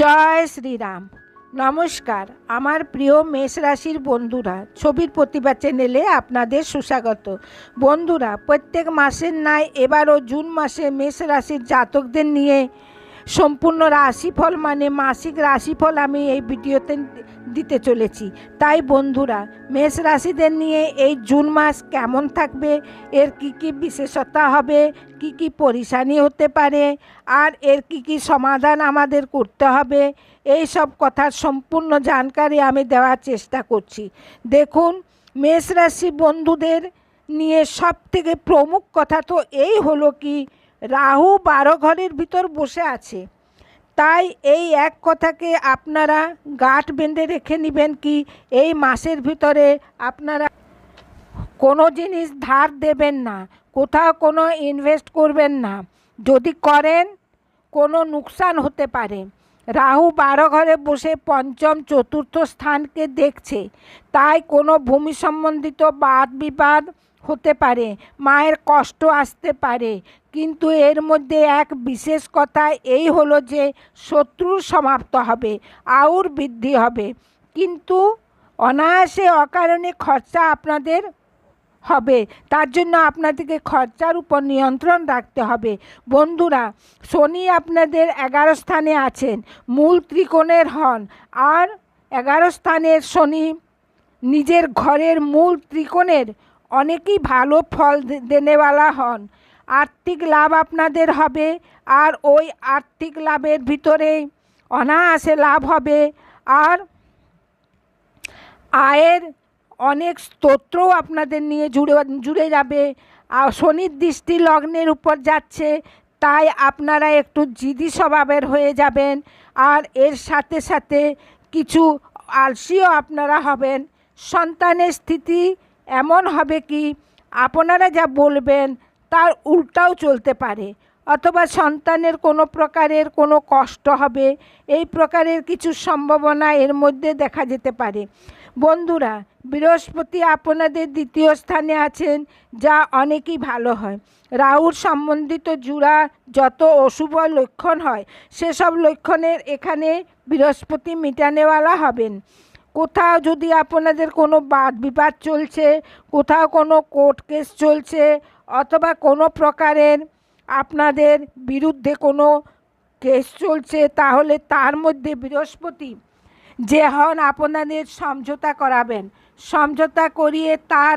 জয় শ্রীরাম। নমস্কার, আমার প্রিয় মেষ রাশির বন্ধুরা, ছবির প্রতিভা চ্যানেলে আপনাদের সুস্বাগত। বন্ধুরা, প্রত্যেক মাসের নয় এবারও জুন মাসে মেষ রাশির জাতকদের নিয়ে সম্পূর্ণ রাশিফল মানে মাসিক রাশিফল আমি এই ভিডিওতে দিতে চলেছি। তাই বন্ধুরা, মেষ রাশিদের নিয়ে এই জুন মাস কেমন থাকবে? এর কি কি বিশেষতা হবে? কি কি পরিশানি হতে পারে? আর এর কি কি সমাধান আমাদের করতে হবে? এই সব কথার সম্পূর্ণ জানকারি আমি দেওয়ার চেষ্টা করছি। দেখুন, মেষ রাশি বন্ধুদের নিয়ে সব থেকে প্রমুখ কথা তো এই হলো কি, রাহু বারো ঘরের ভিতর বসে আছে। তাই এই এক কথাকে আপনারা গাঁট বেঁধে রেখে নেবেন কি? এই মাসের ভিতরে আপনারা কোনো জিনিস ধার দেবেন না, কোথাও কোনো ইনভেস্ট করবেন না। যদি করেন, কোনো নুকসান হতে পারে। রাহু বারো ঘরে বসে পঞ্চম, চতুর্থ স্থানকে দেখছে। তাই কোনো ভূমি সম্বন্ধিত বাদ বিবাদ হতে পারে, মায়ের কষ্ট আসতে পারে, কিন্তু এর মধ্যে এক বিশেষ কথা এই হলো যে শত্রুর সমাপ্ত হবে, আউর বৃদ্ধি হবে। কিন্তু অনায়াসে অকারণে খরচা আপনাদের হবে, তার জন্য আপনাদেরকে খরচার উপর নিয়ন্ত্রণ রাখতে হবে। বন্ধুরা, শনি আপনাদের এগারো স্থানে আছেন, মূল ত্রিকোণের হন, আর এগারো স্থানের শনি নিজের ঘরের মূল ত্রিকোণের অনেকই ভালো ফল দেনেওয়ালা হন। আর্থিক লাভ আপনাদের হবে, আর ওই আর্থিক লাভের ভিতরে অনায়াসে লাভ হবে। আর আয়ের অনেক স্তোত্রও আপনাদের নিয়ে জুড়ে জুড়ে যাবে। আর দৃষ্টি লগ্নের উপর যাচ্ছে, তাই আপনারা একটু জিদি স্বভাবের হয়ে যাবেন। আর এর সাথে সাথে কিছু আলসিও আপনারা হবেন। সন্তানের স্থিতি এমন হবে কি? আপনারা যা বলবেন, তার উল্টাও চলতে পারে। অথবা সন্তানের কোনো প্রকারের কোনো কষ্ট হবে, এই প্রকারের কিছু সম্ভাবনা এর মধ্যে দেখা যেতে পারে। বন্ধুরা, বৃহস্পতি আপনাদের দ্বিতীয় স্থানে আছেন, যা অনেকই ভালো হয়। রাহুর সম্বন্ধিত জুড়া যত অশুভ লক্ষণ হয়, সেসব লক্ষণের এখানে বৃহস্পতি মিটানেওয়ালা হবেন। কোথাও যদি আপনাদের কোনো বাদ বিবাদ চলছে, কোথাও কোনো কোর্ট কেস চলছে, অথবা কোনো প্রকারের আপনাদের বিরুদ্ধে কোনো কেস চলছে, তাহলে তার মধ্যে বৃহস্পতি যে হন আপনাদের সমঝোতা করাবেন। সমঝোতা করিয়ে তার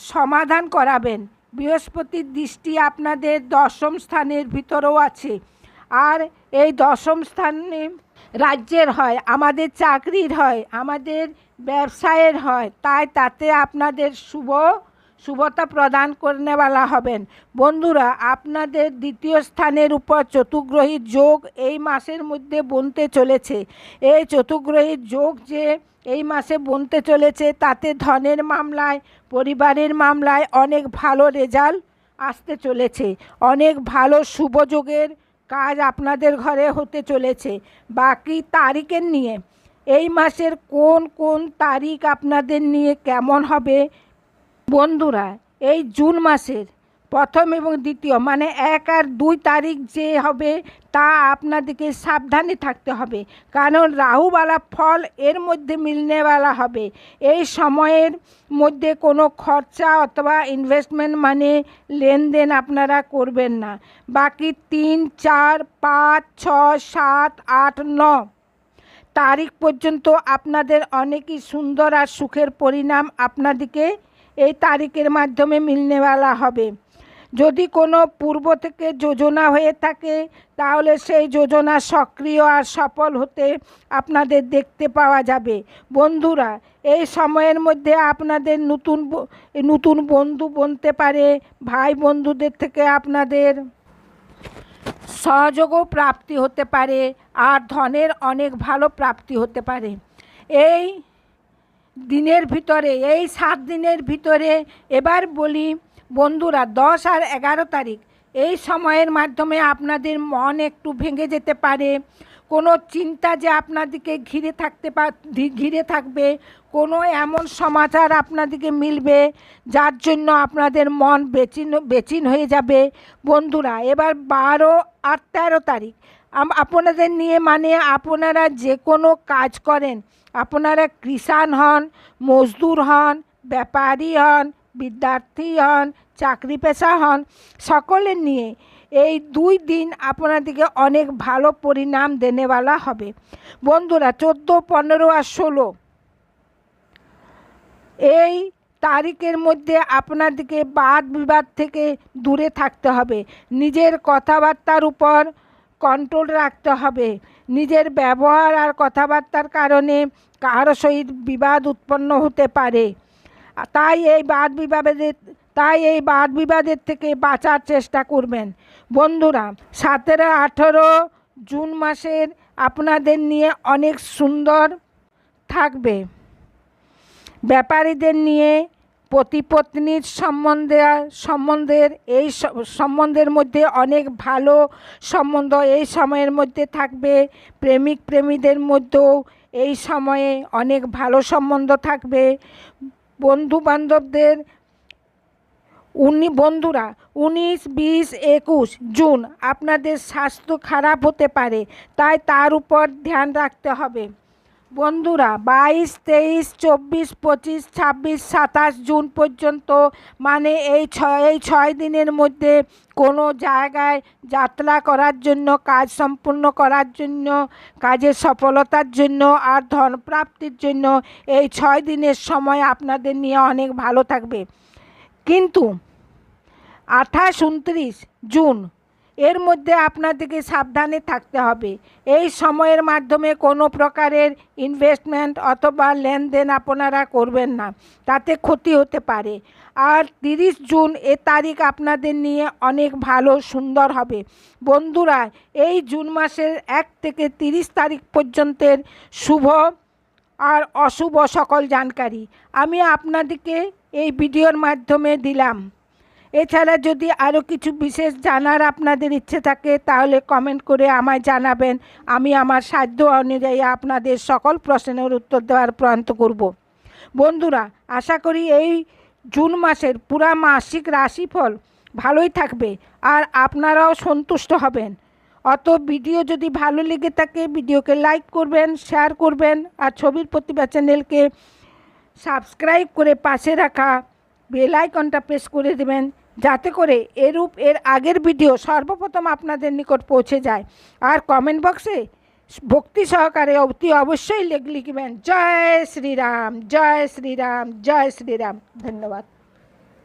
সমাধান করাবেন। বৃহস্পতির দৃষ্টি আপনাদের দশম স্থানের ভিতরেও আছে। আর এই দশম স্থানে রাজ্যের হয়, আমাদের চাকরির হয়, আমাদের ব্যবসায়ের হয়, তাই তাতে আপনাদের শুভ, শুভতা প্রদান করনেওয়ালা হবেন। বন্ধুরা, আপনাদের দ্বিতীয় স্থানের উপর চতুর্গ্রহী যোগ এই মাসের মধ্যে বনতে চলেছে। এই চতুর্গ্রহী যোগ যে এই মাসে বনতে চলেছে, তাতে ধনের মামলায়, পরিবারের মামলায় অনেক ভালো রেজাল্ট আসতে চলেছে। অনেক ভালো শুভযোগের কাজ আপনাদের ঘরে হতে চলেছে। বাকি তারিখের নিয়ে। এই মাসের কোন কোন তারিখ আপনাদের নিয়ে কেমন হবে? বন্ধুরা, এই জুন মাসের প্রথম এবং দ্বিতীয় মানে এক আর দুই তারিখ যে হবে তা আপনাদেরকে সাবধানে থাকতে হবে। কারণ রাহুবালা ফল এর মধ্যে মিলনেওয়ালা হবে। এই সময়ের মধ্যে কোনো খরচা অথবা ইনভেস্টমেন্ট মানে লেনদেন আপনারা করবেন না। বাকি তিন, চার, পাঁচ, ছয়, সাত, আট, ন তারিখ পর্যন্ত আপনাদের অনেকই সুন্দর আর সুখের পরিণাম আপনাদেরকে এই তারিখের মাধ্যমে মিলনেওয়ালা হবে। যদি কোনো পূর্ব থেকে যোজনা হয়ে থাকে, তাহলে সেই যোজনা সক্রিয় আর সফল হতে আপনাদের দেখতে পাওয়া যাবে। বন্ধুরা, এই সময়ের মধ্যে আপনাদের নতুন নতুন বন্ধু বনতে পারে, ভাই বন্ধুদের থেকে আপনাদের সহযোগও প্রাপ্তি হতে পারে, আর ধনের অনেক ভালো প্রাপ্তি হতে পারে। এই দিনের ভিতরে, এই সাত দিনের ভিতরে এবার বলি বন্ধুরা, দশ আর এগারো তারিখ। এই সময়ের মাধ্যমে আপনাদের মন একটু ভেঙে যেতে পারে। কোনো চিন্তা যে আপনাদেরকে ঘিরে থাকতে ঘিরে থাকবে, কোনো এমন সমাচার আপনাদেরকে মিলবে, যার জন্য আপনাদের মন বেচিন বেচিন হয়ে যাবে। বন্ধুরা, এবার বারো আর তেরো তারিখ। আপনাদের নিয়ে মানে আপনারা যে কোনো কাজ করেন, আপনারা কৃষাণ হন, মজদুর হন, ব্যাপারী হন বিদ্যার্থী হন চাকরি পেশা হন সকলের নিয়ে এই দুই দিন আপনাদেরকে অনেক ভালো পরিণাম দেনেওয়ালা হবে। বন্ধুরা, চোদ্দ, পনেরো আর ষোলো। এই তারিখের মধ্যে আপনাদেরকে বাদ বিবাদ থেকে দূরে থাকতে হবে। নিজের কথাবার্তার উপর কন্ট্রোল রাখতে হবে। নিজের ব্যবহার আর কথাবার্তার কারণে কারও সহিত বিবাদ উৎপন্ন হতে পারে। তাই এই বাদ বিবাদের, তাই এই বাদ বিবাদের থেকে বাঁচার চেষ্টা করবেন। বন্ধুরা, সতেরো আঠেরো জুন মাসের আপনাদের নিয়ে অনেক সুন্দর থাকবে। ব্যাপারীদের নিয়ে, পতিপত্নীর সম্বন্ধে, সম্বন্ধের এই সম্বন্ধের মধ্যে অনেক ভালো সম্বন্ধ এই সময়ের মধ্যে থাকবে। প্রেমিক প্রেমীদের মধ্যেও এই সময়ে অনেক ভালো সম্বন্ধ থাকবে। বন্ধু বান্ধবদের উনি, বন্ধুরা, উনিশ, বিশ, একুশ জুন আপনাদের স্বাস্থ্য খারাপ হতে পারে, তাই তার উপর ধ্যান রাখতে হবে। বন্ধুরা, বাইশ, তেইশ, চব্বিশ, পঁচিশ, ছাব্বিশ, সাতাশ জুন পর্যন্ত মানে এই ছয় এই ছয় দিনের মধ্যে কোনো জায়গায় যাত্রা করার জন্য, কাজ সম্পূর্ণ করার জন্য, কাজের সফলতার জন্য আর ধন প্রাপ্তির জন্য এই ছয় দিনের সময় আপনাদের নিয়ে অনেক ভালো থাকবে। কিন্তু আঠাশ, উনত্রিশ জুন এর মধ্যে আপনাদেরকে সাবধানে থাকতে হবে। এই সময়ের মাধ্যমে কোনো প্রকারের ইনভেস্টমেন্ট অথবা লেনদেন আপনারা করবেন না, তাতে ক্ষতি হতে পারে। আর তিরিশ জুন এ তারিখ আপনাদের নিয়ে অনেক ভালো সুন্দর হবে। বন্ধুরা, এই জুন মাসের এক থেকে তিরিশ তারিখ পর্যন্তের শুভ আর অশুভ সকল জানকারি। আমি আপনাদেরকে এই ভিডিওর মাধ্যমে দিলাম। এছাড়া যদি আরও কিছু বিশেষ জানার আপনাদের ইচ্ছে থাকে, তাহলে কমেন্ট করে আমায় জানাবেন। আমি আমার সাধ্য অনুযায়ী আপনাদের সকল প্রশ্নের উত্তর দেওয়ার প্রান্ত করব। বন্ধুরা, আশা করি এই জুন মাসের পুরা মাসিক রাশিফল ভালোই থাকবে আর আপনারাও সন্তুষ্ট হবেন। অত ভিডিও যদি ভালো লেগে থাকে, ভিডিওকে লাইক করবেন শেয়ার করবেন আর ছবির প্রতিভা চ্যানেলকে সাবস্ক্রাইব করে পাশে রাখা বেল আইকনটা প্রেস করে দেবেন। যাতে করে এরূপ এর আগের ভিডিও সর্বপ্রথম আপনাদের নিকট পৌঁছে যায়। আর কমেন্ট বক্সে ভক্তি সহকারে অতি অবশ্যই লেখ, লিখবেন। জয় শ্রীরাম জয় শ্রীরাম জয় শ্রীরাম। ধন্যবাদ।